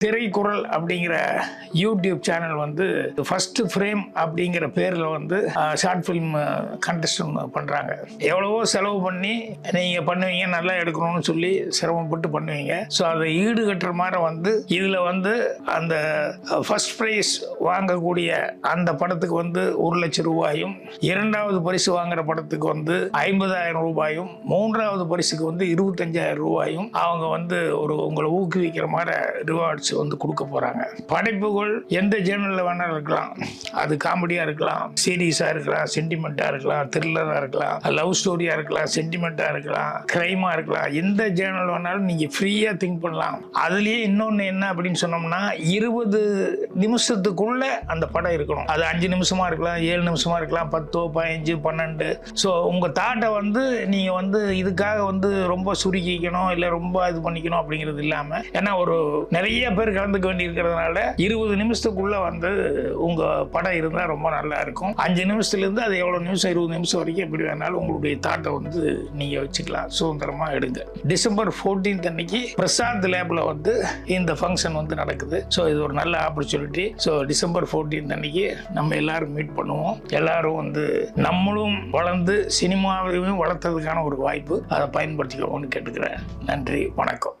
திரைக்குறள் அப்படிங்கிற YouTube channel வந்து first frame அப்படிங்கிற பேரில் வந்து ஷார்ட் ஃபிலிம் கண்டெஸ்டன் பண்ணுறாங்க எவ்வளவோ செலவு பண்ணி நீங்கள் பண்ணுவீங்க நல்லா எடுக்கணும்னு சொல்லி சிரமப்பட்டு பண்ணுவீங்க. ஸோ அதை ஈடு கட்டுற மாதிரி வந்து இதில் வந்து அந்த ஃபஸ்ட் ப்ரைஸ் வாங்கக்கூடிய அந்த படத்துக்கு வந்து ஒரு லட்சம் ரூபாயும் இரண்டாவது பரிசு வாங்குற படத்துக்கு வந்து ஐம்பதாயிரம் ரூபாயும் மூன்றாவது பரிசுக்கு வந்து இருபத்தஞ்சாயிரம் ரூபாயும் அவங்க வந்து ஒரு உங்களை ஊக்குவிக்கிற மாதிரி ரிவார்ட்ஸ் வந்து கொடுக்க போகிறாங்க படைப்புகள் எந்த ஜேர்னலில் வேணாலும் இருக்கலாம். அது காமெடியாக இருக்கலாம் சீரியஸாக இருக்கலாம் சென்டிமெண்ட்டாக இருக்கலாம் த்ரில்லராக இருக்கலாம் லவ் ஸ்டோரியாக இருக்கலாம் சென்டிமெண்ட்டாக இருக்கலாம் க்ரைமாக இருக்கலாம். எந்த ஜேர்னல் வேணாலும் நீங்கள் ஃப்ரீயாக திங்க் பண்ணலாம். அதுலேயே இன்னொன்று என்ன அப்படின்னு சொன்னோம்னா இருபது நிமிஷத்துக்குள்ளே அந்த படம் இருக்கணும். அது அஞ்சு நிமிஷமாக இருக்கலாம் ஏழு நிமிஷமாக இருக்கலாம் பத்தோ பதினஞ்சு பன்னெண்டு. ஸோ உங்கள் தாட்டை வந்து நீங்கள் வந்து இதுக்காக வந்து ரொம்ப சுருக்கிக்கணும் இல்லை ரொம்ப இது பண்ணிக்கணும் அப்படிங்கிறது இல்லாமல் ஏன்னா ஒரு நிறைய பேர் கலந்துக்க வேண்டியிருக்கிறதுனால இருபது நிமிஷத்துக்குள்ள வந்து உங்க படம் இருந்தா ரொம்ப நல்லா இருக்கும். அஞ்சு நிமிஷத்துல இருந்து அது எவ்வளவு நிமிஷம்? இருபது நிமிஷம் வரைக்கும் எப்படி வேணாலும் உங்களுடைய தாட்டை வந்து நீங்க வச்சுக்கலாம். சுதந்திரமா எடுங்க. டிசம்பர் 14th அன்னைக்கு பிரசாந்த் லேப்ல வந்து இந்த ஃபங்க்ஷன் வந்து நடக்குது. ஸோ இது ஒரு நல்ல ஆப்பர்ச்சுனிட்டி ஸோ டிசம்பர் 14th அன்னைக்கு நம்ம எல்லாரும் மீட் பண்ணுவோம். எல்லாரும் வந்து நம்மளும் வளர்ந்து சினிமாவையும் வளர்த்ததுக்கான ஒரு வாய்ப்பு. அதை பயன்படுத்திக்கோன்னு கேட்டுக்கிறேன். நன்றி. வணக்கம்.